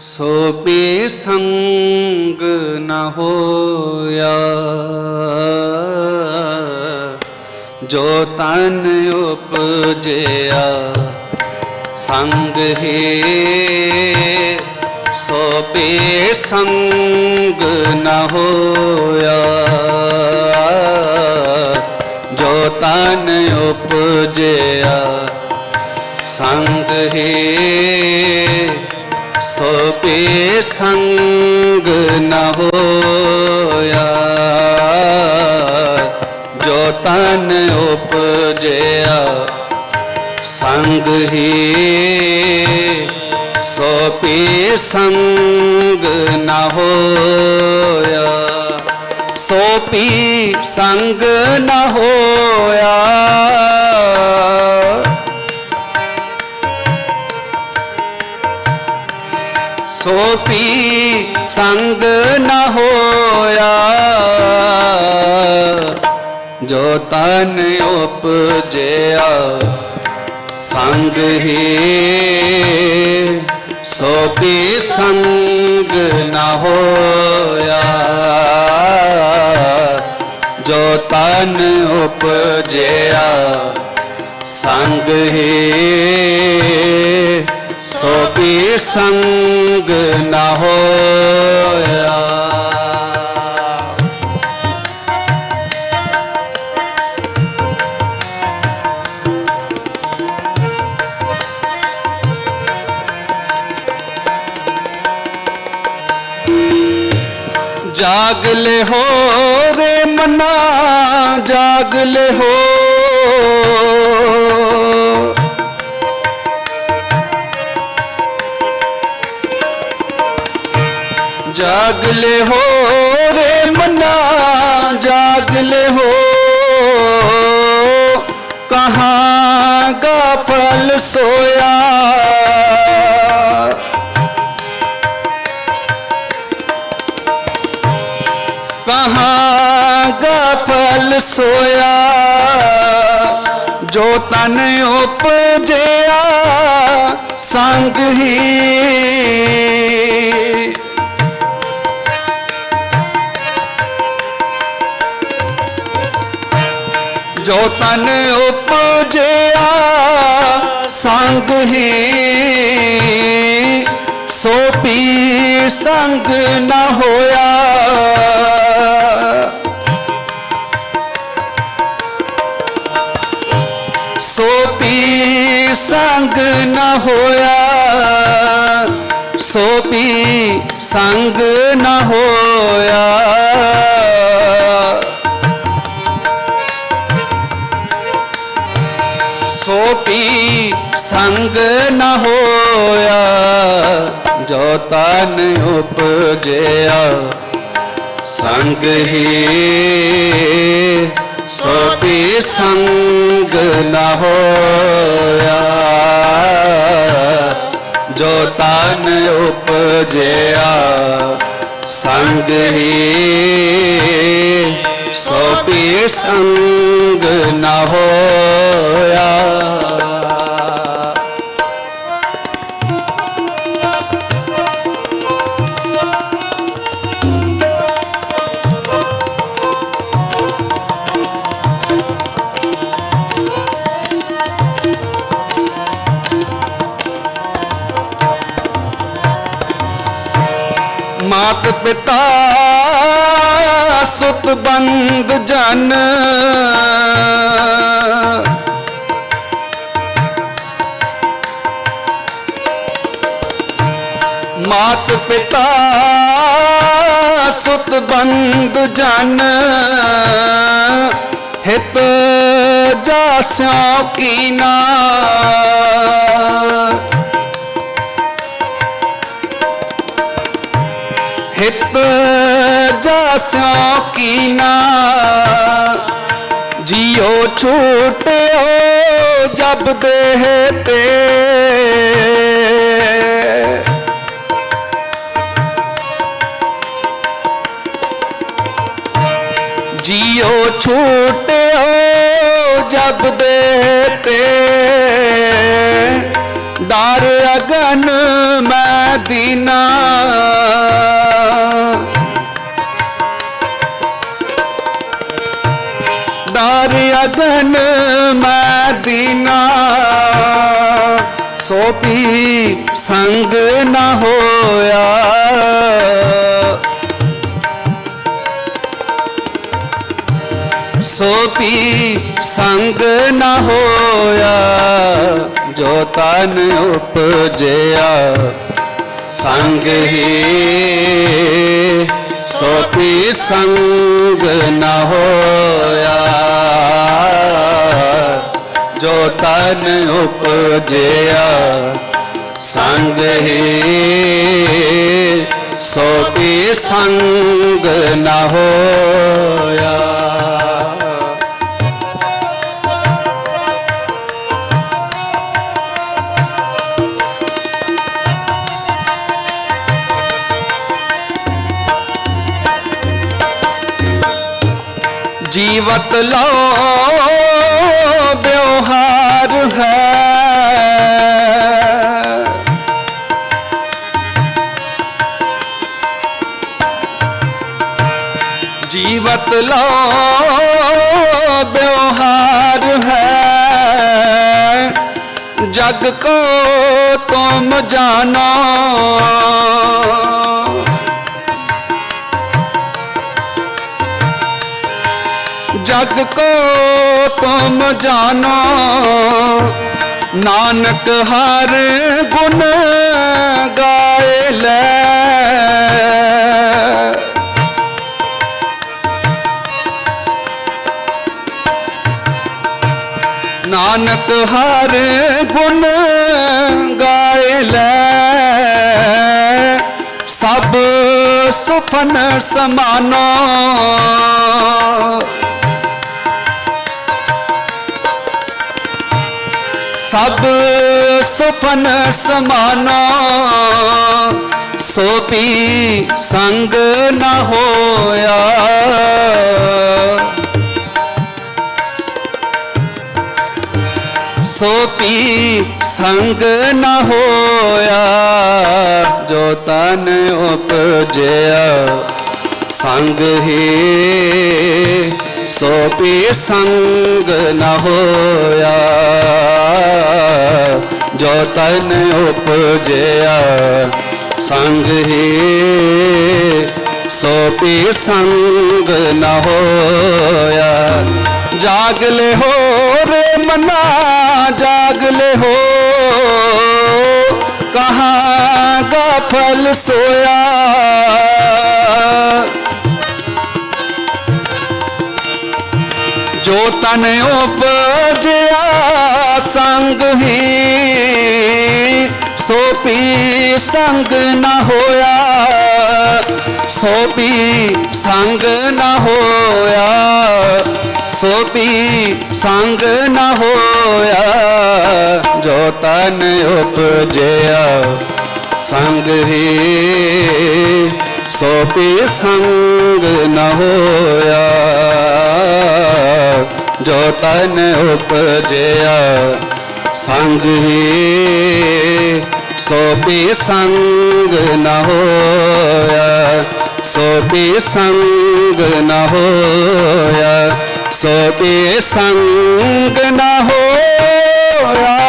ਸੋ ਪੀ ਸੰਗ ਨ ਹੋਇਆ। ਜੋ ਤਨ ਉਪਜਿਆ, ਸੰਗ ਹੀ। ਸੋ ਪੀ ਸੰਗ ਨ ਹੋਇਆ। ਜੋ ਤਨ ਉਪਜਿਆ, ਸੰਗ ਹੀ। ਸੋ ਸੰਗ ਨ ਹੋਇਆ। ਜੋ ਤਨ ਉਪਜਿਆ, ਸੰਗ ਹੀ। ਸੋ ਸੰਗ ਨ ਹੋਇਆ। ਸੋ ਪੀ ਸੰਗ ਨ ਹੋਇਆ। ਸੋ ਪੀ ਸੰਗ ਨਾ ਹੋਇਆ। ਜੋ ਤਨ ਉਪਜਿਆ, ਸੰਗ ਹੀ। ਸੋ ਪੀ ਸੰਗ ਨ ਹੋਇਆ। ਜੋ ਤਨ ਉਪਜਿਆ, ਸੰਗ ਹੀ। ਸੋ ਵੀ ਸੰਗ ਨਾ ਹੋਇਆ। ਜਾਗ ਲੈ ਹੋ ਰੇ ਮਨਾ ਜਾਗ ਲੈ ਹੋ ਜਾਗ ਲੈ ਹੋ ਰੇ ਮਨਾ, ਜਾਗ ਲੈ ਹੋ। ਕਹਾਂ ਗਾ ਫਲ ਸੋਇਆ। ਕਹਾਂ ਗਫਲ ਸੋਇਆ। ਜੋ ਤਨ ਉਪਜਿਆ, ਸੰਗ ਹੀ। ਜੋ ਤਨ ਉਪਜਿਆ, ਸੰਗ ਹੀ ਸੋ ਪੀ ਸੰਗ ਨ ਹੋਇਆ। ਸੋ ਪੀ ਸੰਗ ਨ ਹੋਇਆ, ਸੋ ਪੀ ਸੰਗ ਨ ਹੋਇਆ। ਸੰਗ ਨਾ ਹੋਇਆ, ਜੋ ਤਨ ਉਪਜਿਆ। ਸੰਗ ਹੀ ਸੋ ਪੀ ਸੰਗ ਨ ਹੋਇਆ, ਜੋ ਤਨ ਉਪਜਿਆ। ਸੰਗ ਹੀ ਸੋ ਪੀ ਸੰਗ ਨਾ ਹੋਇਆ। ਮਾਤ ਪਿਤਾ ਸੁਤ ਬੰਦ ਜਨ। ਮਾਤ ਪਿਤਾ ਸੁਤ ਬੰਦ ਜਨ। ਹਿਤ ਜਾਸਿਓ ਕੀਨਾ ਹਿਤ ਜਾਸਿਓ ਕੀਨਾ ਜਿਉ ਛੂਟਿਓ ਜਬ ਦੇਹ ਤੇ। ਜਿਉ ਛੂਟਿਓ ਜਬ ਦੇਹ ਤੇ। ਡਰ ਅਗਨ ਮੈਂ ਦੀਨਾ। ਦਾਰ ਅਗਨ ਮਦੀਨਾ। ਸੋ ਪੀ ਸੰਗ ਨਾ ਹੋਇਆ। ਸੋ ਪੀ ਸੰਗ ਨਾ ਹੋਇਆ। ਜੋ ਤਨ ਉਪਜਿਆ, ਸੰਗ ਹੀ ਸੋ ਪੀ ਸੰਗ ਨਾ ਹੋਇਆ। ਜੋ ਤਨ ਉਪਜਿਆ, ਸੰਗ ਹੀ। ਸੋ ਪੀ ਸੰਗ ਨ ਹੋਇਆ। ਜੀਵਤ ਲੋ ਬਿਵਹਾਰ ਹੈ। ਜੀਵਤ ਲਓ ਬਿਵਹਾਰ ਹੈ। ਜਗ ਕੋ ਤੁਮ ਜਾਨੋ ਜਗ ਕੋ ਤੁਮ ਜਾਨੋ ਨਾਨਕ ਹਰ ਗੁਣ ਗਾਏ ਲੈ। ਨਾਨਕ ਹਰ ਗੁਣ ਗਾਏ ਲੈ। ਸਭ ਸੁਪਨ ਸਮਾਨੋ ਸਭ ਸੁਪਨ ਸਮਾਨਾ ਸੋਪੀ ਵੀ ਸੰਗ ਨਾ ਹੋਇਆ। ਸੋ ਵੀ ਸੰਗ ਨਾ ਹੋਇਆ, ਜੋ ਤਨ ਉਪਜਿਆ, ਸੰਗ ਹੀ ਸੋ ਵੀ ਸੰਗ ਨ ਹੋਇਆ, ਜੋ ਤਨ ਉਪਜਿਆ, ਸੰਗ ਹੀ। ਸੋ ਵੀ ਸੰਗ ਨਾ ਹੋਇਆ, ਜਾਗ ਲੈ ਹੋ ਰੇ ਮਨਾ, ਜਾਗ ਲੈ ਹੋ। ਕਹਾਂ ਗਫਲ ਸੋਇਆ ਤਨ ਉਪਜਿਆ ਸੰਗ ਹੀ। ਸੋ ਪੀ ਸੰਗ ਨਾ ਹੋਇਆ, ਸੋ ਪੀ ਸੰਗ ਨਾ ਹੋਇਆ, ਸੋ ਪੀ ਸੰਗ ਨਾ ਹੋਇਆ। ਜੋ ਤਨ ਉਪਜਿਆ ਸੰਗ ਹੀ। ਸੋ ਪੀ ਸੰਗ ਨਾ ਹੋਇਆ। ਜੋ ਤਨ ਉਪਜਿਆ, ਸੰਗ ਹੀ ਸੋ ਪੀ ਸੰਗ ਨਾ ਹੋਇਆ, ਸੋ ਪੀ ਸੰਗ ਨਾ ਹੋਇਆ, ਸੋ ਪੀ ਸੰਗ ਨਾ ਹੋਇਆ।